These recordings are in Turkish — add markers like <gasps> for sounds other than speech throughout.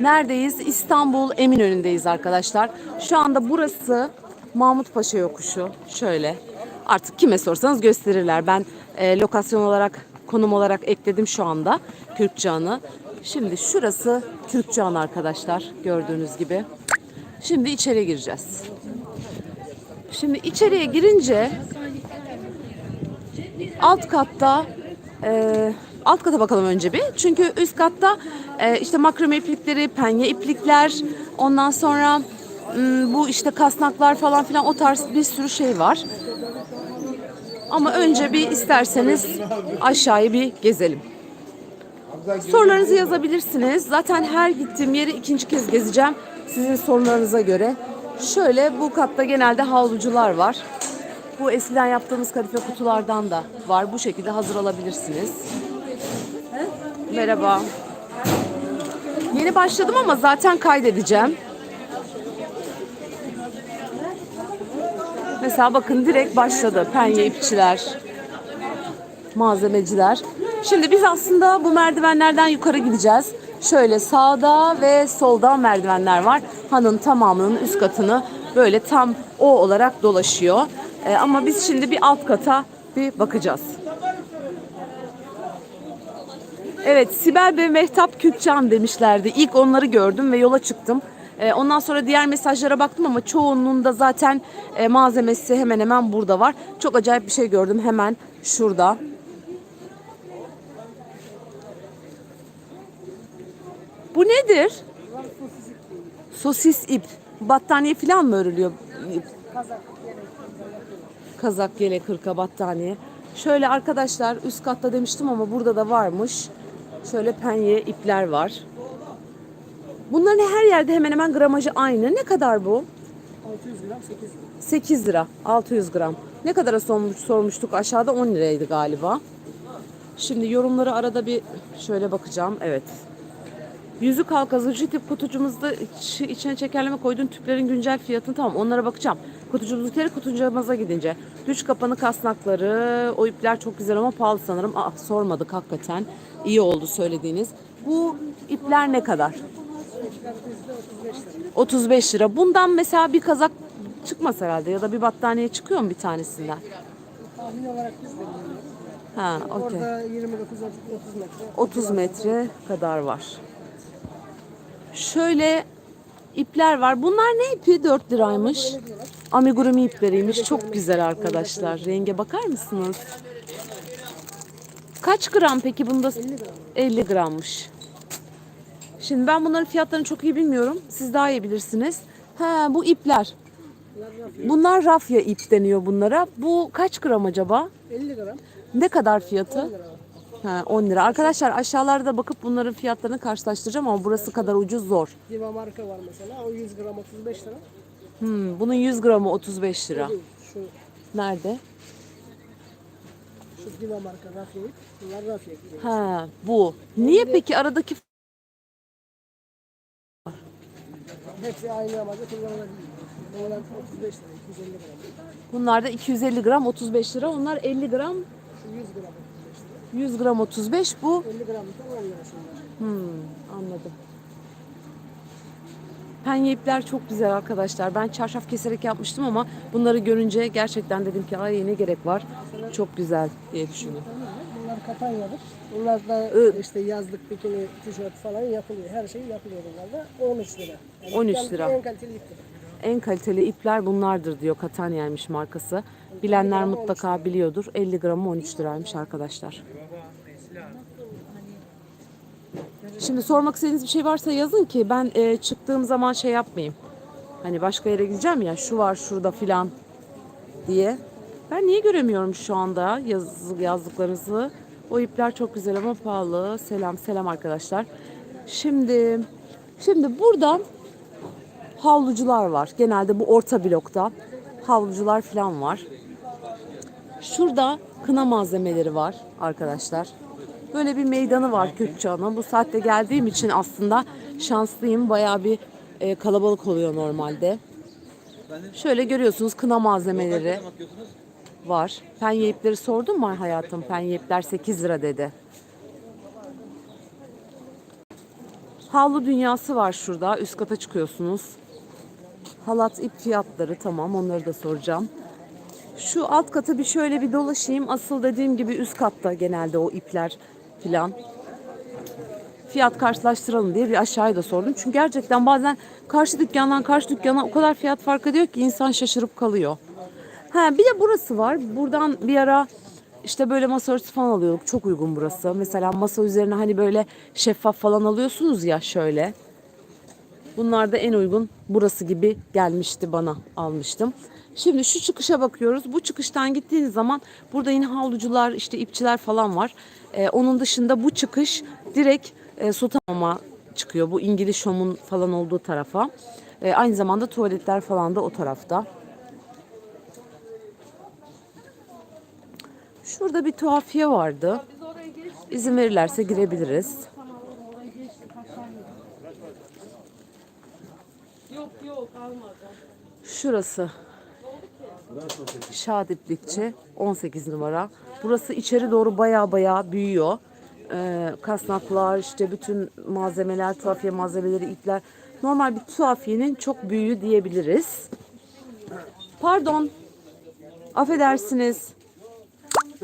Neredeyiz? İstanbul Eminönü'ndeyiz arkadaşlar. Şu anda burası Mahmut Paşa yokuşu. Şöyle. Artık kime sorsanız gösterirler. Ben e, lokasyon olarak, konum olarak ekledim şu anda Kürkçağ'ını. Şimdi şurası Kürkçağ'ın arkadaşlar gördüğünüz gibi. Şimdi içeri gireceğiz. Şimdi içeriye girince alt katta e, alt kata bakalım önce bir. Çünkü üst katta e, işte makrame iplikleri, penye iplikler, ondan sonra m, bu işte kasnaklar falan filan o tarz bir sürü şey var. Ama önce bir isterseniz aşağıyı bir gezelim. Sorularınızı yazabilirsiniz. Zaten her gittiğim yeri ikinci kez gezeceğim. Sizin sorularınıza göre. Şöyle bu katta genelde havlucular var. Bu eskiden yaptığımız kadife kutulardan da var. Bu şekilde hazır alabilirsiniz. Merhaba. Yeni başladım ama zaten kaydedeceğim. Mesela bakın direkt başladı. Penye ipçiler, malzemeciler. Şimdi biz aslında bu merdivenlerden yukarı gideceğiz. Şöyle sağda ve solda merdivenler var. Hanın tamamının üst katını böyle tam o olarak dolaşıyor. Ee, ama biz şimdi bir alt kata bir bakacağız. Evet Sibel ve Mehtap Kükcan demişlerdi. İlk onları gördüm ve yola çıktım. Ee, ondan sonra diğer mesajlara baktım ama çoğunluğunda zaten e, malzemesi hemen hemen burada var. Çok acayip bir şey gördüm hemen şurada. Bu nedir? Sosis ip. Battaniye falan mı örülüyor? İp. Kazak, yelek, hırka, battaniye. Şöyle arkadaşlar üst katta demiştim ama burada da varmış. Şöyle penye ipler var. Bunların her yerde hemen hemen gramajı aynı. Ne kadar bu? 600 gram 8 lira. 8 lira. 600 gram. Ne kadara sormuş, sormuştuk? Aşağıda 10 liraydı galiba. Şimdi yorumları arada bir şöyle bakacağım. Evet. Yüzük halkası tip kutucumuzda iç- içine çekerleme koyduğun tüplerin güncel fiyatını tamam onlara bakacağım. Kutucumuzdakileri kutucumuza gidince. Düş kapanı kasnakları o ipler çok güzel ama pahalı sanırım. Aa, sormadık hakikaten. İyi oldu söylediğiniz. Bu ipler ne kadar? 35 lira. Bundan mesela bir kazak çıkmaz herhalde ya da bir battaniye çıkıyor mu bir tanesinden? Tahmin olarak biz de. Ha, okey. Orada 29 30 metre. 30 metre kadar var. Şöyle ipler var. Bunlar ne ipi? 4 liraymış. Amigurumi ipleriymiş. Çok güzel arkadaşlar. Renge bakar mısınız? Kaç gram peki bunda? 50 gram. 50 grammış. Şimdi ben bunların fiyatlarını çok iyi bilmiyorum. Siz daha iyi bilirsiniz. Ha bu ipler. Bunlar rafya. Bunlar rafya ip deniyor bunlara. Bu kaç gram acaba? 50 gram. Ne kadar fiyatı? 10 lira. Ha, 10 lira. Arkadaşlar aşağılarda bakıp bunların fiyatlarını karşılaştıracağım ama burası kadar ucuz zor. Diva marka var mesela. O 100 gram 35 lira. Hmm, bunun 100 gramı 35 lira. Şu, Nerede? şu Diva marka ip. Bunlar ip. Ha, bu. Niye peki aradaki Hepsi aynı amacı kullanılabilir. Bunlar 35 lira. 250 gram. bunlar da 250 gram 35 lira. Onlar 50 gram Şu 100 gram 35 lira. 100 gram 35 bu. 50 gram da 10 lira şunlar. Hmm, anladım. Penye ipler çok güzel arkadaşlar. Ben çarşaf keserek yapmıştım ama bunları görünce gerçekten dedim ki ay ne gerek var. Çok güzel diye düşündüm. Bunlar kapanyadır. Bunlar da işte yazlık bikini, tişört falan yapılıyor. Her şey yapılıyor bunlarda. 13 lira. Yani 13 en- lira. En kaliteli iptir. En kaliteli ipler bunlardır diyor Katanya'ymış markası. Bilenler mutlaka biliyordur. 50 gramı 13 liraymış arkadaşlar. Şimdi sormak istediğiniz bir şey varsa yazın ki ben e, çıktığım zaman şey yapmayayım. Hani başka yere gideceğim ya şu var şurada filan diye. Ben niye göremiyorum şu anda yaz, yazdıklarınızı? O ipler çok güzel ama pahalı. Selam selam arkadaşlar. Şimdi şimdi burada havlucular var. Genelde bu orta blokta havlucular falan var. Şurada kına malzemeleri var arkadaşlar. Böyle bir meydanı var Kürkçehan'ın. Bu saatte geldiğim için aslında şanslıyım. Bayağı bir e, kalabalık oluyor normalde. Şöyle görüyorsunuz kına malzemeleri var. Penye ipleri sordum mu hayatım? Penye ipler 8 lira dedi. Havlu dünyası var şurada. Üst kata çıkıyorsunuz. Halat ip fiyatları tamam onları da soracağım. Şu alt kata bir şöyle bir dolaşayım. Asıl dediğim gibi üst katta genelde o ipler filan. Fiyat karşılaştıralım diye bir aşağıya da sordum. Çünkü gerçekten bazen karşı dükkandan karşı dükkana o kadar fiyat fark ediyor ki insan şaşırıp kalıyor. Ha bir de burası var. Buradan bir ara işte böyle masa örtüsü falan alıyorduk. Çok uygun burası. Mesela masa üzerine hani böyle şeffaf falan alıyorsunuz ya şöyle. Bunlar da en uygun burası gibi gelmişti bana almıştım. Şimdi şu çıkışa bakıyoruz. Bu çıkıştan gittiğiniz zaman burada yine havlucular, işte ipçiler falan var. Ee, onun dışında bu çıkış direkt e, Sultanhamam'a çıkıyor. Bu İngiliz Şom'un falan olduğu tarafa. Ee, aynı zamanda tuvaletler falan da o tarafta. Şurada bir tuhafiye vardı. İzin verirlerse girebiliriz. Yok yok almadı. Şurası. Şadiplikçi 18 numara. Burası içeri doğru baya baya büyüyor. Ee, kasnaklar işte bütün malzemeler, tuhafiye malzemeleri, ipler. Normal bir tuhafiyenin çok büyüğü diyebiliriz. Pardon. Affedersiniz.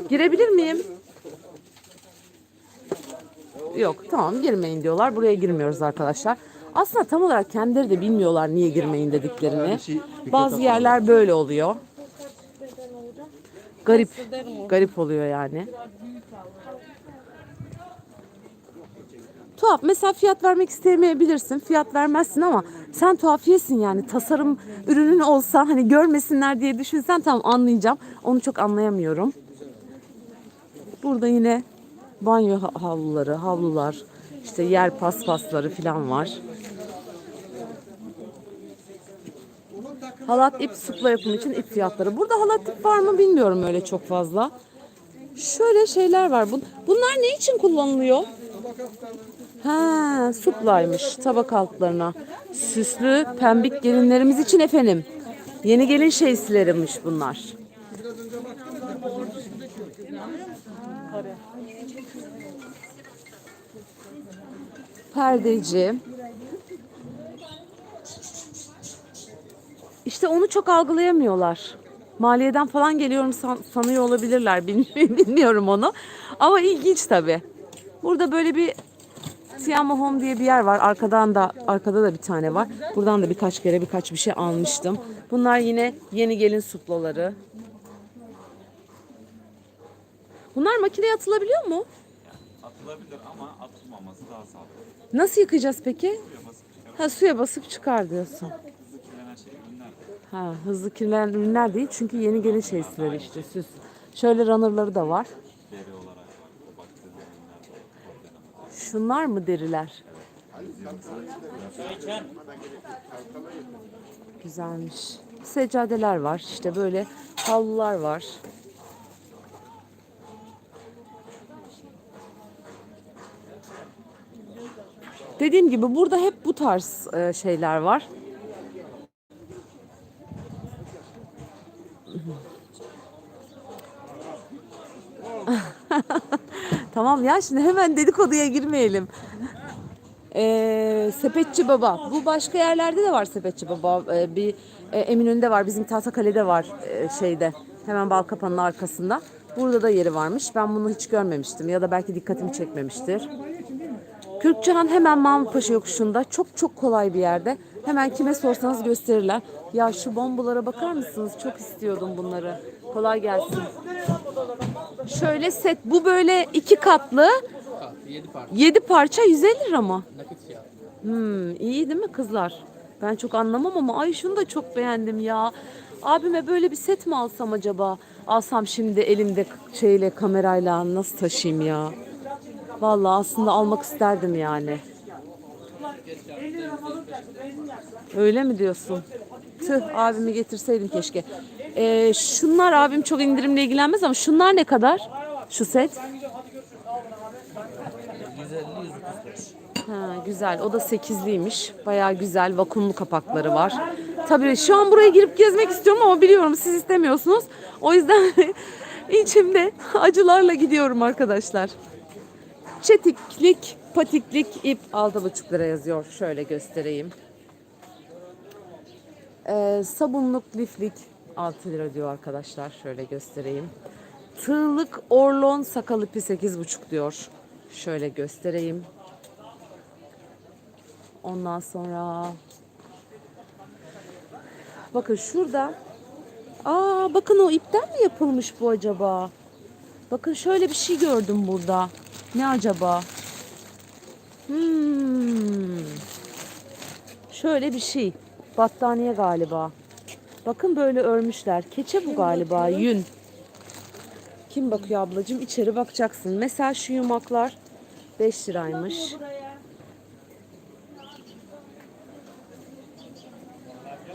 Girebilir miyim? Yok tamam girmeyin diyorlar. Buraya girmiyoruz arkadaşlar. Aslında tam olarak kendileri de bilmiyorlar niye girmeyin dediklerini. Bazı yerler böyle oluyor. Garip. Garip oluyor yani. Tuhaf. Mesela fiyat vermek istemeyebilirsin. Fiyat vermezsin ama sen tuhafiyesin yani. Tasarım ürünün olsa hani görmesinler diye düşünsen tamam anlayacağım. Onu çok anlayamıyorum. Burada yine banyo ha- havluları, havlular, işte yer paspasları falan var. Halat ip supla yapımı için ip fiyatları. Burada halat ip var mı bilmiyorum öyle çok fazla. Şöyle şeyler var. Bun- Bunlar ne için kullanılıyor? Ha, suplaymış tabak altlarına. Süslü pembik gelinlerimiz için efendim. Yeni gelin şeysileriymiş bunlar. Perdeci. İşte onu çok algılayamıyorlar. Maliyeden falan geliyorum san- sanıyor olabilirler. <laughs> Bil- Bilmiyorum onu. Ama ilginç tabii. Burada böyle bir Tiamo Home diye bir yer var. Arkadan da arkada da bir tane var. Buradan da birkaç kere birkaç bir şey almıştım. Bunlar yine yeni gelin suplaları. Bunlar makineye atılabiliyor mu? Atılabilir ama atılmaması daha sağlıklı. Nasıl yıkayacağız peki? Ha suya basıp çıkar diyorsun. Hızlı kirlenen şey ürünler de Ha hızlı kirlenen ürünler değil çünkü yeni gelin şeysileri işte süs. Şöyle runner'ları da var. Şunlar mı deriler? Güzelmiş. Seccadeler var. işte böyle havlular var. Dediğim gibi burada hep bu tarz e, şeyler var. Tamam ya şimdi hemen dedikoduya girmeyelim. Ee, sepetçi Baba. Bu başka yerlerde de var Sepetçi Baba. Ee, bir e, Eminönü'nde var. Bizim Tahtakale'de var e, şeyde. Hemen Balkapı'nın arkasında. Burada da yeri varmış. Ben bunu hiç görmemiştim. Ya da belki dikkatimi çekmemiştir. Kürkçühan hemen Mahmutpaşa yokuşunda. Çok çok kolay bir yerde. Hemen kime sorsanız gösterirler. Ya şu bombalara bakar mısınız? Çok istiyordum bunları. Kolay gelsin. Şöyle set. Bu böyle iki katlı. 7 parça 7 parça 150 lira mı? nakit. Hmm, iyi değil mi kızlar? Ben çok anlamam ama ay şunu da çok beğendim ya. Abime böyle bir set mi alsam acaba? Alsam şimdi elimde şeyle kamerayla nasıl taşıyayım ya? Vallahi aslında almak isterdim yani. Öyle mi diyorsun? Tüh abimi getirseydim keşke. Ee, şunlar abim çok indirimle ilgilenmez ama şunlar ne kadar? Şu set? 150-135. Ha, güzel. O da sekizliymiş. Bayağı güzel vakumlu kapakları var. Tabii şu an buraya girip gezmek istiyorum ama biliyorum siz istemiyorsunuz. O yüzden <laughs> içimde acılarla gidiyorum arkadaşlar. Çetiklik patiklik ip 6,5 lira yazıyor. Şöyle göstereyim. Ee, sabunluk liflik 6 lira diyor arkadaşlar. Şöyle göstereyim. Tığlık orlon sakal ipi 8,5 diyor. Şöyle göstereyim. Ondan sonra bakın şurada Aa bakın o ipten mi yapılmış bu acaba? Bakın şöyle bir şey gördüm burada. Ne acaba? Hmm. Şöyle bir şey. Battaniye galiba. Bakın böyle örmüşler. Keçe bu galiba. Yün. Kim bakıyor ablacığım? İçeri bakacaksın. Mesela şu yumaklar 5 liraymış.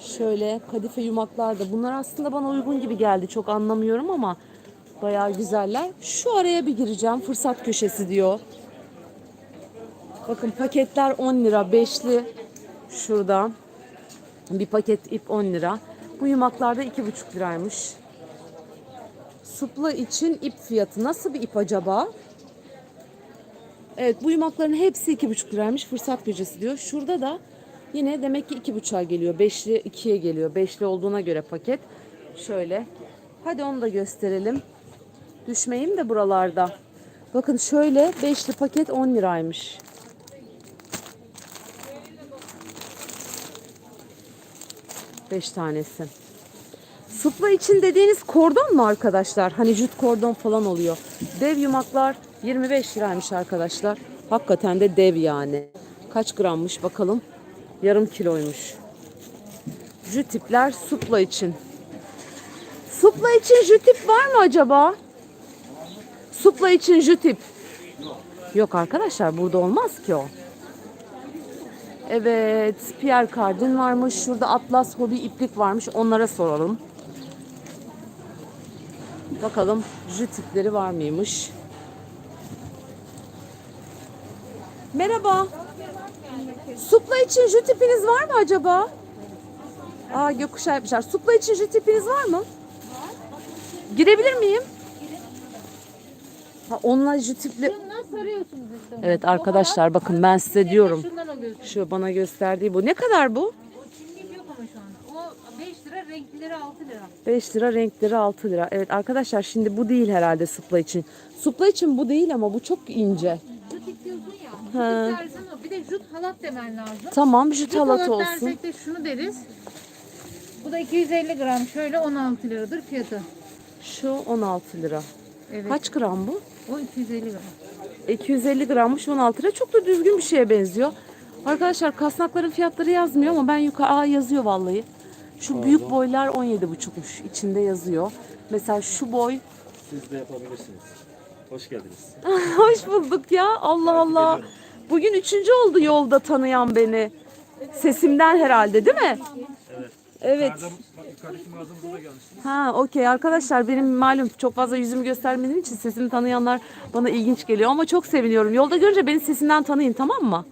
Şöyle kadife yumaklar da. Bunlar aslında bana uygun gibi geldi. Çok anlamıyorum ama bayağı güzeller. Şu araya bir gireceğim. Fırsat köşesi diyor. Bakın paketler 10 lira. Beşli şurada. Bir paket ip 10 lira. Bu yumaklar da 2,5 liraymış. Supla için ip fiyatı. Nasıl bir ip acaba? Evet bu yumakların hepsi 2,5 liraymış. Fırsat köşesi diyor. Şurada da yine demek ki 2,5'a geliyor. Beşli 2'ye geliyor. Beşli olduğuna göre paket. Şöyle. Hadi onu da gösterelim. Düşmeyeyim de buralarda. Bakın şöyle beşli paket 10 liraymış. Beş tanesi. Supla için dediğiniz kordon mu arkadaşlar? Hani jüt kordon falan oluyor. Dev yumaklar 25 liraymış arkadaşlar. Hakikaten de dev yani. Kaç grammış bakalım. Yarım kiloymuş. Jüt ipler supla için. Supla için jüt ip var mı acaba? Supla için jüt ip. Yok arkadaşlar burada olmaz ki o. Evet, Pierre Cardin varmış. Şurada Atlas Hobi iplik varmış. Onlara soralım. Bakalım jüt ipleri var mıymış? Merhaba. Supla için jüt ipiniz var mı acaba? Aa gökkuşağı yapmışlar. Supla için jüt ipiniz var mı? Girebilir miyim? Ha, onunla jüt ipli... Şundan sarıyorsunuz işte. Evet arkadaşlar bakın ben size diyorum. Şundan alıyorsunuz. Şu bana gösterdiği bu. Ne kadar bu? O yok ama şu an. O 5 lira, renklileri 6 lira. 5 lira renkleri 6 lira. Evet arkadaşlar şimdi bu değil herhalde supla için. Supla için bu değil ama bu çok ince. Jut istiyorsun ya. Ha. Jut dersen o. Bir de jut halat demen lazım. Tamam jüt Jut halat halat olsun. dersek de şunu deriz. Bu da 250 gram. Şöyle 16 liradır fiyatı. Şu 16 lira. Evet. Kaç gram bu? O 250 gram. 250 grammış 16 lira. Çok da düzgün bir şeye benziyor. Arkadaşlar kasnakların fiyatları yazmıyor ama ben yukarı Aa, yazıyor vallahi. Şu büyük boylar 17,5'muş. İçinde yazıyor. Mesela şu boy Siz de yapabilirsiniz. Hoş geldiniz. <laughs> Hoş bulduk ya. Allah Allah. Bugün üçüncü oldu yolda tanıyan beni. Sesimden herhalde değil mi? Evet. Ha okey arkadaşlar benim malum çok fazla yüzümü göstermediğim için sesimi tanıyanlar bana ilginç geliyor ama çok seviniyorum. Yolda görünce beni sesimden tanıyın tamam mı?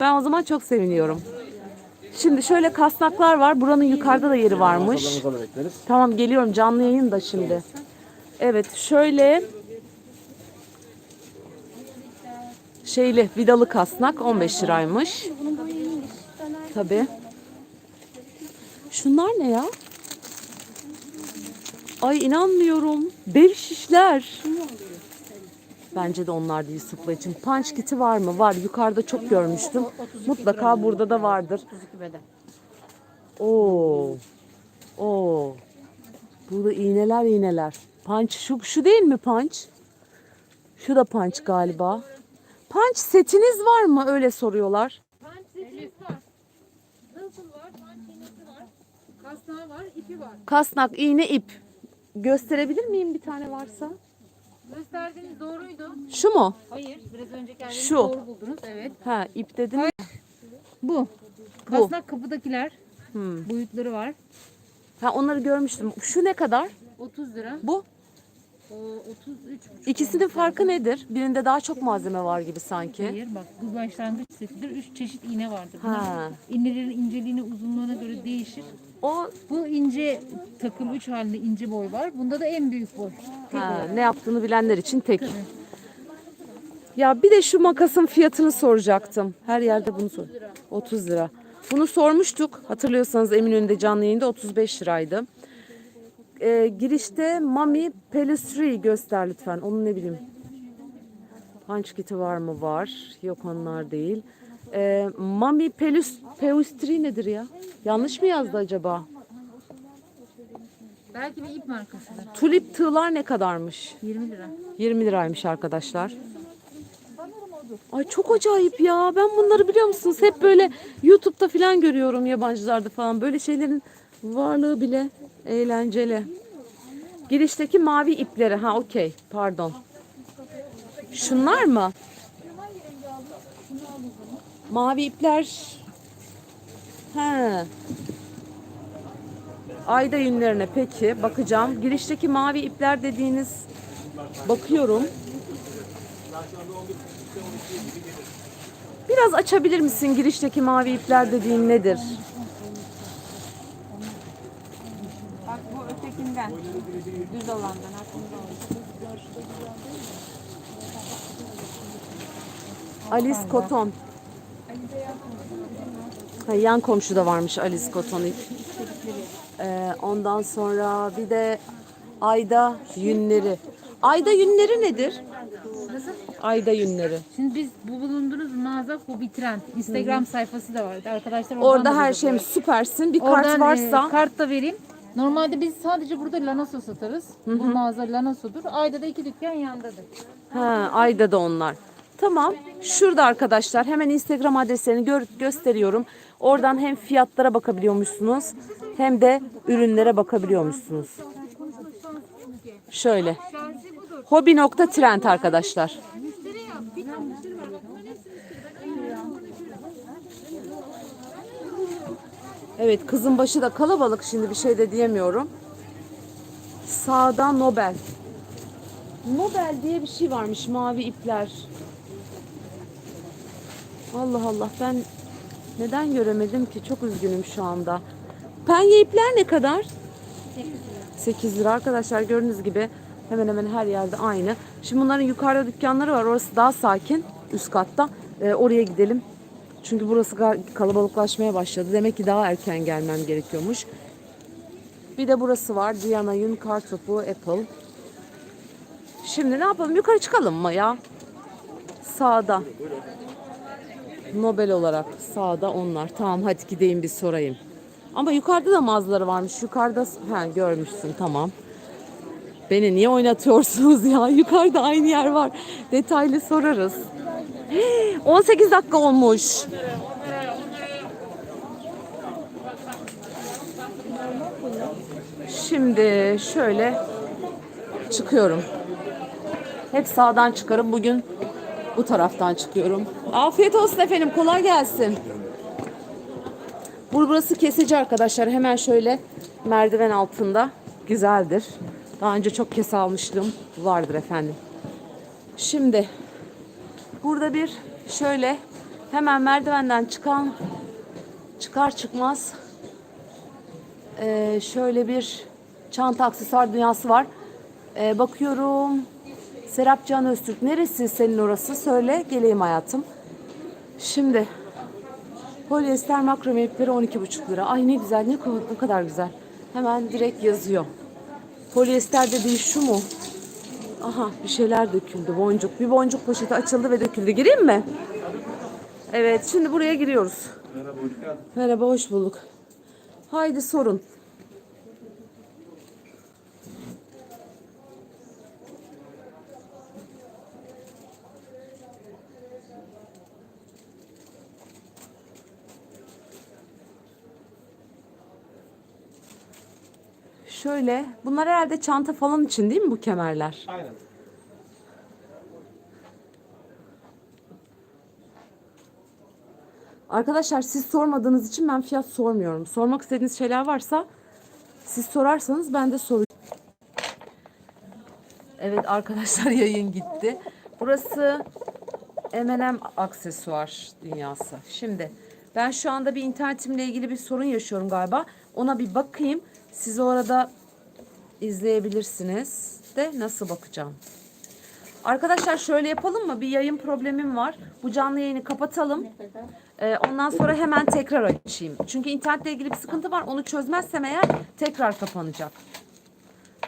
Ben o zaman çok seviniyorum. Şimdi şöyle kasnaklar var. Buranın yukarıda da yeri varmış. Masalarınıza da bekleriz. Tamam geliyorum canlı yayın da şimdi. Evet şöyle şeyli vidalı kasnak 15 liraymış. Tabi. Şunlar ne ya? Ay inanmıyorum. Dev şişler. Bence de onlar değil supla için. Punch kiti var mı? Var. Yukarıda çok görmüştüm. Mutlaka burada da vardır. Oo. Oo. Burada iğneler iğneler. Punch şu, şu değil mi punch? Şu da punch galiba. Punch setiniz var mı? Öyle soruyorlar. Panç setimiz var. Nasıl var? Kasnağı var, ipi var. Kasnak, iğne, ip. Gösterebilir miyim bir tane varsa? Gösterdiğiniz doğruydu. Şu mu? Hayır, biraz önceki halini Şu. doğru buldunuz. Evet. Ha, ip dedin. Bu. Kasnak kapıdakiler. Hmm. Boyutları var. Ha, onları görmüştüm. Şu ne kadar? 30 lira. Bu. O 33 İkisinin farkı nedir? Birinde daha çok malzeme var gibi sanki. Hayır bak bu başlangıç setidir. 3 çeşit iğne vardır. Bunlar Ha. İğnelerin inceliğine uzunluğuna göre değişir. O Bu ince takım 3 halinde ince boy var. Bunda da en büyük boy. Tek ha, olarak. ne yaptığını bilenler için tek. Ya bir de şu makasın fiyatını soracaktım. Her yerde bunu sor. 30 lira. Bunu sormuştuk. Hatırlıyorsanız Eminönü'nde canlı yayında 35 liraydı. Ee, girişte Mami Pelustri göster lütfen. Onu ne bileyim. Punch kiti var mı? Var. Yok onlar değil. Ee, Mami Pelus, Pelustri nedir ya? Yanlış mı yazdı acaba? Belki bir ip markasıdır. Tulip tığlar ne kadarmış? 20 lira. 20 liraymış arkadaşlar. Ay çok acayip ya. Ben bunları biliyor musunuz? Hep böyle YouTube'da falan görüyorum yabancılarda falan. Böyle şeylerin varlığı bile eğlenceli. Girişteki mavi ipleri. Ha okey. Pardon. Şunlar mı? Mavi ipler. He. Ayda yünlerine peki bakacağım. Girişteki mavi ipler dediğiniz bakıyorum. Biraz açabilir misin girişteki mavi ipler dediğin nedir? Bak bu ötekinden. Düz olandan aklımda. Alice Koton. Ha, yan komşuda varmış Alice Koton ip. Ee, ondan sonra bir de Ayda yünleri. Ayda yünleri nedir? Nasıl? Ayda yünleri. Şimdi biz bu bulunduğunuz mağaza bir trend. Instagram sayfası da var. Arkadaşlar Orada da her şeyim süpersin. Bir kart Oradan, varsa e, kart da vereyim. Normalde biz sadece burada Lanaso satarız. Bu mağaza Lanaso'dur. Ayda da iki dükkan yandadır. Ha, ayda da onlar. Tamam. Şurada arkadaşlar hemen Instagram adreslerini gör- gösteriyorum. Oradan hem fiyatlara bakabiliyormuşsunuz hem de ürünlere bakabiliyormuşsunuz. Şöyle. Hobi.trend arkadaşlar. Evet kızın başı da kalabalık şimdi bir şey de diyemiyorum. Sağda Nobel. Nobel diye bir şey varmış mavi ipler. Allah Allah ben neden göremedim ki çok üzgünüm şu anda. Penye ipler ne kadar? 8 lira arkadaşlar gördüğünüz gibi hemen hemen her yerde aynı. Şimdi bunların yukarıda dükkanları var orası daha sakin üst katta. Ee, oraya gidelim. Çünkü burası kalabalıklaşmaya başladı. Demek ki daha erken gelmem gerekiyormuş. Bir de burası var. Diana Yun Kartopu Apple. Şimdi ne yapalım? Yukarı çıkalım mı ya? Sağda. Nobel olarak sağda onlar. Tamam hadi gideyim bir sorayım. Ama yukarıda da mağazaları varmış. Yukarıda ha görmüşsün tamam. Beni niye oynatıyorsunuz <laughs> ya? Yukarıda aynı yer var. Detaylı sorarız. <gasps> 18 dakika olmuş. Şimdi şöyle çıkıyorum. Hep sağdan çıkarım. Bugün bu taraftan çıkıyorum. Afiyet olsun efendim. Kolay gelsin. Bur- Burası kesici arkadaşlar. Hemen şöyle merdiven altında. Güzeldir. Daha önce çok kese almıştım. Vardır efendim. Şimdi burada bir şöyle hemen merdivenden çıkan çıkar çıkmaz şöyle bir çanta aksesuar dünyası var. Bakıyorum. Serap Can Öztürk. Neresi senin orası? Söyle geleyim hayatım. Şimdi polyester makrame ipleri 12,5 lira. Ay ne güzel ne, ne kadar güzel. Hemen direkt yazıyor. Polyester dediği şu mu? Aha bir şeyler döküldü boncuk. Bir boncuk poşeti açıldı ve döküldü. Gireyim mi? Evet şimdi buraya giriyoruz. Merhaba hoş bulduk. Haydi sorun. Şöyle, bunlar herhalde çanta falan için değil mi bu kemerler? Aynen. Arkadaşlar siz sormadığınız için ben fiyat sormuyorum. Sormak istediğiniz şeyler varsa siz sorarsanız ben de soracağım. Evet arkadaşlar <laughs> yayın gitti. Burası M&M aksesuar dünyası. Şimdi ben şu anda bir internetimle ilgili bir sorun yaşıyorum galiba. Ona bir bakayım. Siz orada izleyebilirsiniz de nasıl bakacağım. Arkadaşlar şöyle yapalım mı? Bir yayın problemim var. Bu canlı yayını kapatalım. Ee, ondan sonra hemen tekrar açayım. Çünkü internetle ilgili bir sıkıntı var. Onu çözmezsem eğer tekrar kapanacak.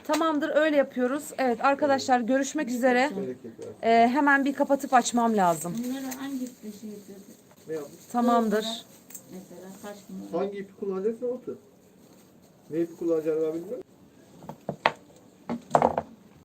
Tamamdır öyle yapıyoruz. Evet arkadaşlar görüşmek üzere. Ee, hemen bir kapatıp açmam lazım. Bunları hangi şey Tamamdır. Mesela kaç gün Hangi ipi kullanacaksın o tut. Ne ipi kullanacağını ben bilmiyorum.